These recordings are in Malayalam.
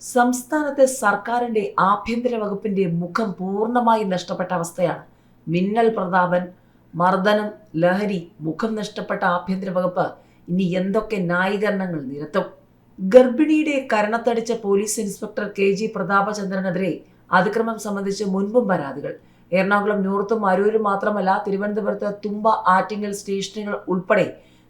സംസ്ഥാനത്തെ സർക്കാരിന്റെ ആഭ്യന്തര വകുപ്പിന്റെ മുഖം പൂർണമായി നഷ്ടപ്പെട്ട അവസ്ഥയാണ്. മിന്നൽ പ്രതാപൻ മർദ്ദനം ലഹരി മുഖം നഷ്ടപ്പെട്ട ആഭ്യന്തര വകുപ്പ് ഇനി എന്തൊക്കെ ന്യായീകരണങ്ങൾ നിരത്തും? ഗർഭിണിയുടെ കരണത്തടിച്ച പോലീസ് ഇൻസ്പെക്ടർ കെ ജി പ്രതാപചന്ദ്രനെതിരെ അതിക്രമം സംബന്ധിച്ച് മുൻപും പരാതികൾ. എറണാകുളം നോർത്തും അരൂരും മാത്രമല്ല തിരുവനന്തപുരത്ത് തുമ്പ ആറ്റിങ്ങൽ സ്റ്റേഷനുകൾ ഉൾപ്പെടെ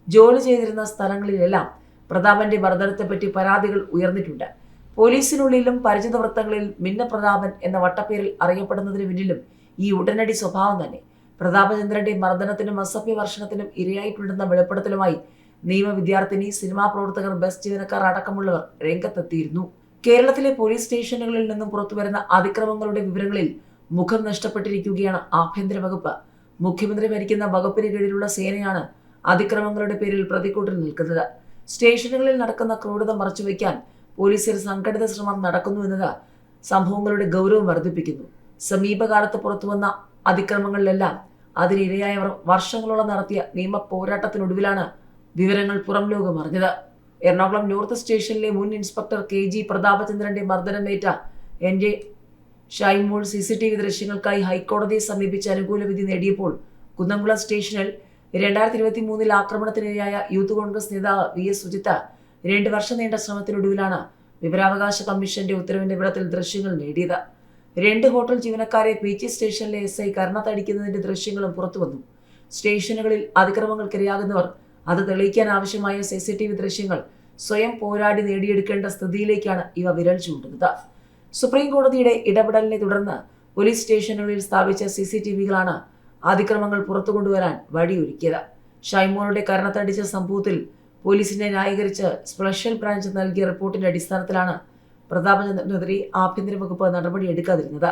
ജോലി ചെയ്തിരുന്ന സ്ഥലങ്ങളിലെല്ലാം പ്രതാപന്റെ മർദ്ദനത്തെപ്പറ്റി പരാതികൾ ഉയർന്നിട്ടുണ്ട്. പോലീസിനുള്ളിലും പരിചിത വൃത്തങ്ങളിൽ മിന്ന പ്രതാപൻ എന്ന വട്ടപ്പേരിൽ അറിയപ്പെടുന്നതിന് പിന്നിലും ഈ ഉടനടി സ്വഭാവം തന്നെ. പ്രതാപചന്ദ്രന്റെ മർദ്ദനത്തിനും അസഭ്യ വർഷണത്തിനും ഇരയായിട്ടുണ്ടെന്ന വെളിപ്പെടുത്തലുമായി നിയമ വിദ്യാർത്ഥിനി സിനിമാ പ്രവർത്തകർ ബസ് ജീവനക്കാർ അടക്കമുള്ളവർ രംഗത്തെത്തിയിരുന്നു. കേരളത്തിലെ പോലീസ് സ്റ്റേഷനുകളിൽ നിന്നും പുറത്തുവരുന്ന അതിക്രമങ്ങളുടെ വിവരങ്ങളിൽ മുഖം നഷ്ടപ്പെട്ടിരിക്കുകയാണ് ആഭ്യന്തര വകുപ്പ്. മുഖ്യമന്ത്രി ഭരിക്കുന്ന വകുപ്പിന് കീഴിലുള്ള സേനയാണ് അതിക്രമങ്ങളുടെ പേരിൽ പ്രതിക്കൂട്ടിൽ നിൽക്കുന്നത്. സ്റ്റേഷനുകളിൽ നടക്കുന്ന ക്രൂരത മറച്ചുവെക്കാൻ പോലീസിൽ സംഘടിത ശ്രമം നടക്കുന്നു എന്നത് സംഭവങ്ങളുടെ ഗൗരവം വർദ്ധിപ്പിക്കുന്നു. സമീപകാലത്ത് പുറത്തുവന്ന അതിക്രമങ്ങളിലെല്ലാം അതിനിരയായവർ വർഷങ്ങളോളം നടത്തിയ നിയമ പോരാട്ടത്തിനൊടുവിലാണ് വിവരങ്ങൾ പുറം ലോകം അറിഞ്ഞത്. എറണാകുളം നോർത്ത് സ്റ്റേഷനിലെ മുൻ ഇൻസ്പെക്ടർ കെ ജി പ്രതാപചന്ദ്രന്റെ മർദ്ദനമേറ്റ N J Shaimol C C T V ദൃശ്യങ്ങൾക്കായി ഹൈക്കോടതിയെ സമീപിച്ച് അനുകൂല വിധി നേടിയപ്പോൾ കുന്നംകുളം സ്റ്റേഷനിൽ രണ്ടായിരത്തി ഇരുപത്തി മൂന്നിൽ ആക്രമണത്തിനിരയായ യൂത്ത് കോൺഗ്രസ് നേതാവ് വി എസ് സുജിത്ത രണ്ട് വർഷം നീണ്ട ശ്രമത്തിനൊടുവിലാണ് വിവരാവകാശ കമ്മീഷന്റെ ഉത്തരവിന്റെ വിടത്തിൽ ദൃശ്യങ്ങൾ നേടിയത്. രണ്ട് ഹോട്ടൽ ജീവനക്കാരെ പി ജി സ്റ്റേഷനിലെ എസ് ഐ കർണത്തടിക്കുന്നതിന്റെ ദൃശ്യങ്ങളും പുറത്തുവന്നു. സ്റ്റേഷനുകളിൽ അതിക്രമങ്ങൾക്കിരയാകുന്നവർ അത് തെളിയിക്കാൻ ആവശ്യമായ സി സി ടി വി ദൃശ്യങ്ങൾ സ്വയം പോരാടി നേടിയെടുക്കേണ്ട സ്ഥിതിയിലേക്കാണ് ഇവ വിരൽ ചൂണ്ടുന്നത്. സുപ്രീം കോടതിയുടെ ഇടപെടലിനെ തുടർന്ന് പോലീസ് സ്റ്റേഷനുകളിൽ സ്ഥാപിച്ച സി സി ടി വികളാണ് അതിക്രമങ്ങൾ പുറത്തു കൊണ്ടുവരാൻ വഴിയൊരുക്കിയത്. ഷൈമോളുടെ കരണത്തടിച്ച സംഭവത്തിൽ പോലീസിനെ ന്യായീകരിച്ച് സ്പെഷ്യൽ ബ്രാഞ്ച് നൽകിയ റിപ്പോർട്ടിന്റെ അടിസ്ഥാനത്തിലാണ് പ്രതാപചന്ദ്രനെതിരെ ആഭ്യന്തര വകുപ്പ് നടപടി എടുക്കാതിരുന്നത്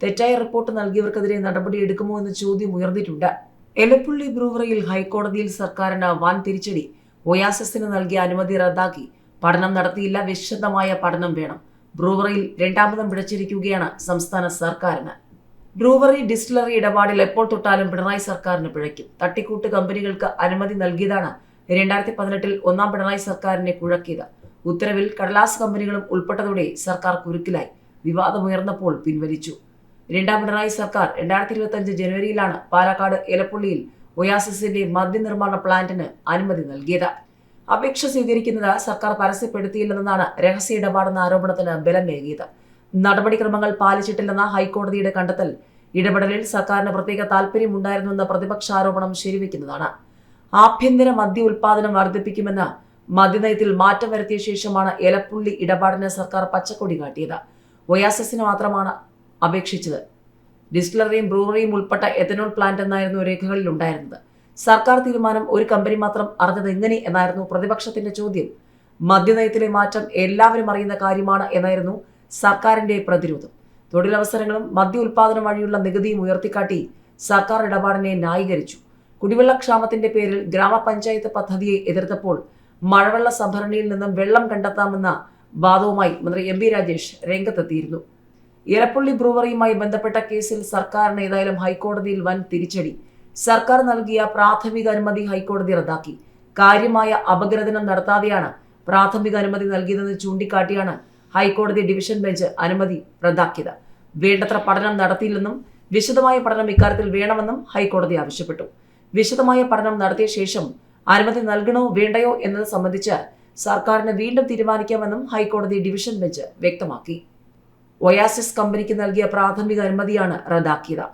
തെറ്റായ റിപ്പോർട്ട് നൽകിയവർക്കെതിരെ നടപടി എടുക്കുമോ എന്ന ചോദ്യം ഉയർന്നിട്ടുണ്ട്. എലപ്പുള്ളി ബ്രൂവറിയിൽ ഹൈക്കോടതിയിൽ സർക്കാരിന് വൻ തിരിച്ചടി. ഒയാസസിന് നൽകിയ അനുമതി റദ്ദാക്കി. പഠനം നടത്തിയില്ല വിശദമായ പഠനം വേണം. ബ്രൂവറിയിൽ രണ്ടാമതും പിഴച്ചിരിക്കുകയാണ് സംസ്ഥാന സർക്കാരിന്. ബ്രൂവറി ഡിസ്റ്റിലറി ഇടപാടിൽ എപ്പോൾ തൊട്ടാലും പിണറായി സർക്കാരിന് പിഴയ്ക്കും. തട്ടിക്കൂട്ട് കമ്പനികൾക്ക് അനുമതി നൽകിയതാണ് രണ്ടായിരത്തി പതിനെട്ടിൽ ഒന്നാം പിണറായി സർക്കാരിനെ കുഴക്കിയത്. ഉത്തരവിൽ കടലാസ് കമ്പനികളും ഉൾപ്പെട്ടതോടെ സർക്കാർ കുരുക്കിലായി. വിവാദമുയർന്നപ്പോൾ പിൻവലിച്ചു. രണ്ടാം പിണറായി സർക്കാർ രണ്ടായിരത്തി ഇരുപത്തി അഞ്ച് ജനുവരിയിലാണ് പാലക്കാട് എലപ്പുള്ളിയിൽ ഒയാസിസിന്റെ മദ്യനിർമ്മാണ പ്ലാന്റിന് അനുമതി നൽകിയത്. അപേക്ഷ സ്വീകരിക്കുന്നത് സർക്കാർ പരസ്യപ്പെടുത്തിയില്ലെന്നാണ് രഹസ്യ ഇടപാടെന്ന ആരോപണത്തിന് ബലമേകിയത്. നടപടിക്രമങ്ങൾ പാലിച്ചിട്ടില്ലെന്ന ഹൈക്കോടതിയുടെ കണ്ടെത്തൽ. ഇടപെടലിൽ സർക്കാരിന് പ്രത്യേക താൽപര്യമുണ്ടായിരുന്നുവെന്ന പ്രതിപക്ഷ ആരോപണം ശരിവെക്കുന്നതാണ്. ആഭ്യന്തര മദ്യ ഉൽപാദനം വർദ്ധിപ്പിക്കുമെന്ന് മദ്യനയത്തിൽ മാറ്റം വരുത്തിയ ശേഷമാണ് എലപ്പുള്ളി ഇടപാടിന് സർക്കാർ പച്ചക്കൊടി കാട്ടിയത്. ഒയാസസിന് മാത്രമാണ് അപേക്ഷിച്ചത്. ഡിസ്റ്റിലറിയും ബ്രൂവറിയും ഉൾപ്പെട്ട എഥനോൾ പ്ലാന്റ് എന്നായിരുന്നു രേഖകളിൽ ഉണ്ടായിരുന്നത്. സർക്കാർ തീരുമാനം ഒരു കമ്പനി മാത്രം അറിഞ്ഞത് എങ്ങനെ എന്നായിരുന്നു പ്രതിപക്ഷത്തിന്റെ ചോദ്യം. മദ്യനയത്തിലെ മാറ്റം എല്ലാവരും അറിയുന്ന കാര്യമാണ് എന്നായിരുന്നു സർക്കാരിന്റെ പ്രതിരോധം. തൊഴിലവസരങ്ങളും മദ്യ ഉൽപാദനം വഴിയുള്ള നികുതിയും ഉയർത്തിക്കാട്ടി സർക്കാർ ഇടപാടിനെ ന്യായീകരിച്ചു. കുടിവെള്ളക്ഷാമത്തിന്റെ പേരിൽ ഗ്രാമപഞ്ചായത്ത് പദ്ധതിയെ എതിർത്തപ്പോൾ മഴവെള്ള സംഭരണിയിൽ നിന്നും വെള്ളം കണ്ടെത്താമെന്ന വാദവുമായി മന്ത്രി എം ബി രാജേഷ് രംഗത്തെത്തിയിരുന്നു. ഇരപ്പള്ളി ബ്രൂവറിയുമായി ബന്ധപ്പെട്ട കേസിൽ സർക്കാരിന് ഏതായാലും ഹൈക്കോടതിയിൽ വൻ തിരിച്ചടി. സർക്കാർ നൽകിയ പ്രാഥമിക അനുമതി ഹൈക്കോടതി റദ്ദാക്കി. കാര്യമായ അപഗ്രഥനം നടത്താതെയാണ് പ്രാഥമിക അനുമതി നൽകിയതെന്ന് ചൂണ്ടിക്കാട്ടിയാണ് ഹൈക്കോടതി ഡിവിഷൻ ബെഞ്ച് അനുമതി റദ്ദാക്കിയത്. വേണ്ടത്ര പഠനം നടത്തിയില്ലെന്നും വിശദമായ പഠനം ഇക്കാര്യത്തിൽ വേണമെന്നും ഹൈക്കോടതി ആവശ്യപ്പെട്ടു. വിശദമായ പഠനം നടത്തിയ ശേഷം അനുമതി നൽകണോ വേണ്ടയോ എന്നത് സംബന്ധിച്ച് സർക്കാരിന് വീണ്ടും തീരുമാനിക്കാമെന്നും ഹൈക്കോടതി ഡിവിഷൻ ബെഞ്ച് വ്യക്തമാക്കി. ഒയാസിസ് കമ്പനിക്ക് നൽകിയ പ്രാഥമിക അനുമതിയാണ് റദ്ദാക്കിയത്.